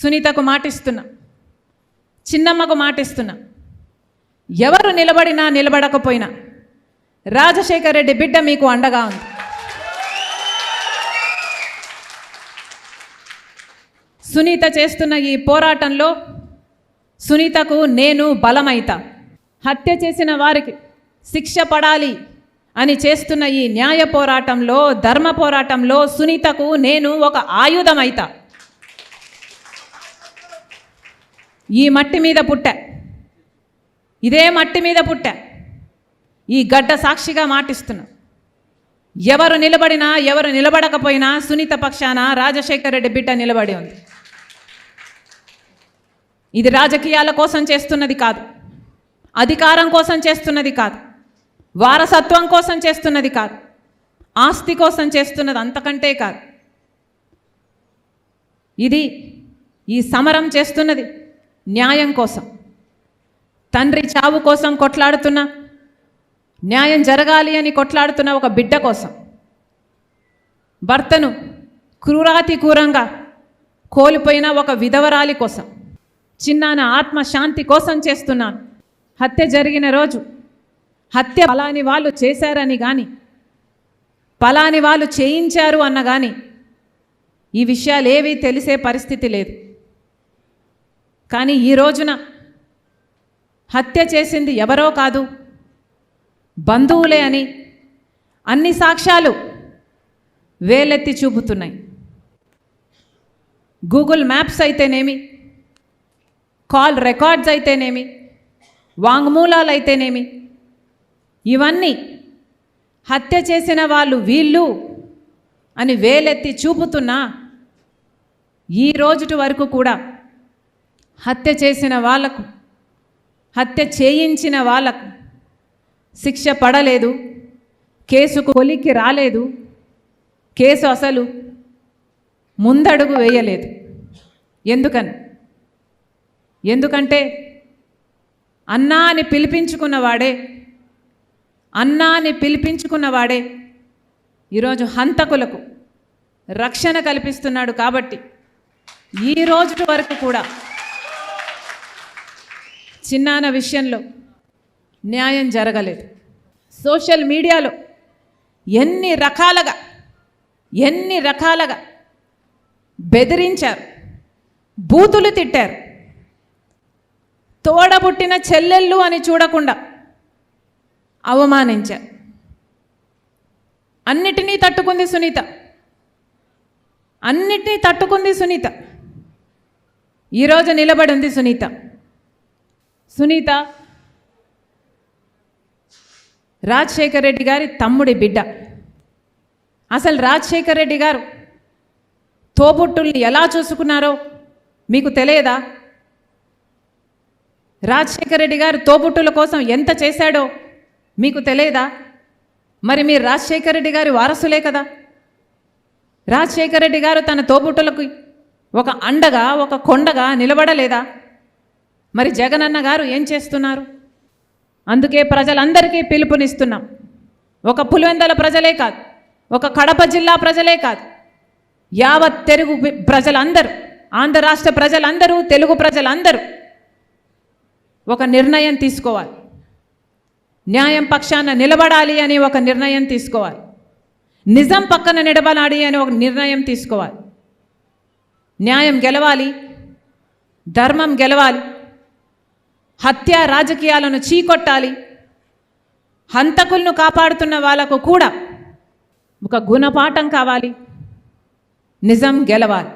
సునీతకు మాటిస్తున్నా. చిన్నమ్మకు మాటిస్తున్నా. ఎవరు నిలబడినా నిలబడకపోయినా. రాజశేఖర్ రెడ్డి బిడ్డ మీకు అండగా ఉంది. సునీత చేస్తున్న ఈ పోరాటంలో సునీతకు నేను బలమైతా. హత్య చేసిన వారికి శిక్ష పడాలి అని చేస్తున్న ఈ న్యాయ పోరాటంలో ధర్మ పోరాటంలో సునీతకు నేను ఒక ఆయుధమైతా. ఈ మట్టి మీద పుట్ట. ఇదే మట్టి మీద పుట్ట. ఈ గడ్డ సాక్షిగా మాటిస్తున్నా. ఎవరు నిలబడినా ఎవరు నిలబడకపోయినా సునీత పక్షాన రాజశేఖర రెడ్డి బిడ్డ నిలబడి ఉంది. ఇది రాజకీయాల కోసం చేస్తున్నది కాదు. అధికారం కోసం చేస్తున్నది కాదు. వారసత్వం కోసం చేస్తున్నది కాదు. ఆస్తి కోసం చేస్తున్నది అంతకంటే కాదు. ఇది ఈ సమరం చేస్తున్నది. న్యాయం కోసం. తండ్రి చావు కోసం కొట్లాడుతున్న న్యాయం జరగాలి అని కొట్లాడుతున్న ఒక బిడ్డ కోసం. భర్తను క్రూరాతి క్రూరంగా కోల్పోయిన ఒక విధవరాలి కోసం. చిన్నాన ఆత్మ శాంతి కోసం చేస్తున్నాను హత్య జరిగిన రోజు హత్య పలాని వాళ్ళు చేశారని కానీ పలాని వాళ్ళు చేయించారు అన్న కానీ ఈ విషయాలు ఏవీ తెలిసే పరిస్థితి లేదు. కానీ ఈ రోజున హత్య చేసింది ఎవరో కాదు బంధువులే అని అన్ని సాక్ష్యాలు వేలెత్తి చూపుతున్నాయి. గూగుల్ మ్యాప్స్ అయితేనేమి కాల్ రికార్డ్స్ అయితేనేమి వాంగ్మూలాలు అయితేనేమి ఇవన్నీ హత్య చేసిన వాళ్ళు వీళ్ళు అని వేలెత్తి చూపుతున్నా ఈ రోజుటి వరకు కూడా హత్య చేసిన వాళ్ళకు హత్య చేయించిన వాళ్ళకు శిక్ష పడలేదు కేసుకు కొలిక్కి రాలేదు కేసు అసలు ముందడుగు వేయలేదు. ఎందుకని? ఎందుకంటే అన్నా అని పిలిపించుకున్నవాడే అన్నా అని పిలిపించుకున్నవాడే ఈరోజు హంతకులకు రక్షణ కల్పిస్తున్నాడు కాబట్టి ఈ రోజు వరకు కూడా చిన్నాన విషయంలో న్యాయం జరగలేదు. సోషల్ మీడియాలో ఎన్ని రకాలుగా ఎన్ని రకాలుగా బెదిరించారు బూతులు తిట్టారు. తోడబుట్టిన చెల్లెళ్ళు అని చూడకుండా అవమానించారు. అన్నిటినీ తట్టుకుంది సునీత. అన్నిటినీ తట్టుకుంది సునీత. ఈరోజు నిలబడి ఉంది సునీత. సునీత రాజశేఖర్ రెడ్డి గారి తమ్ముడి బిడ్డ. అసలు రాజశేఖర్ రెడ్డి గారు తోబుట్టుల్ని ఎలా చూసుకున్నారో మీకు తెలియదా? రాజశేఖర రెడ్డి గారు తోబుట్టుల కోసం ఎంత చేశాడో మీకు తెలియదా? మరి మీరు రాజశేఖర రెడ్డి గారి వారసులే కదా. రాజశేఖర రెడ్డి గారు తన తోబుట్టులకు ఒక అండగా ఒక కొండగా నిలబడలేదా? మరి జగనన్న గారు ఏం చేస్తున్నారు? అందుకే ప్రజలందరికీ పిలుపునిస్తున్నాం. ఒక పులివెందల ప్రజలే కాదు ఒక కడప జిల్లా ప్రజలే కాదు యావత్ తెలుగు ప్రజలందరూ ఆంధ్ర రాష్ట్ర ప్రజలందరూ తెలుగు ప్రజలందరూ ఒక నిర్ణయం తీసుకోవాలి. న్యాయం పక్షాన నిలబడాలి అని ఒక నిర్ణయం తీసుకోవాలి. నిజం పక్కన నిలబడాలి అని ఒక నిర్ణయం తీసుకోవాలి. న్యాయం గెలవాలి ధర్మం గెలవాలి హత్య రాజకీయాలను చీకొట్టాలి. హంతకులను కాపాడుతున్న వాళ్ళకు కూడా ఒక గుణపాఠం కావాలి. నిజం గెలవాలి.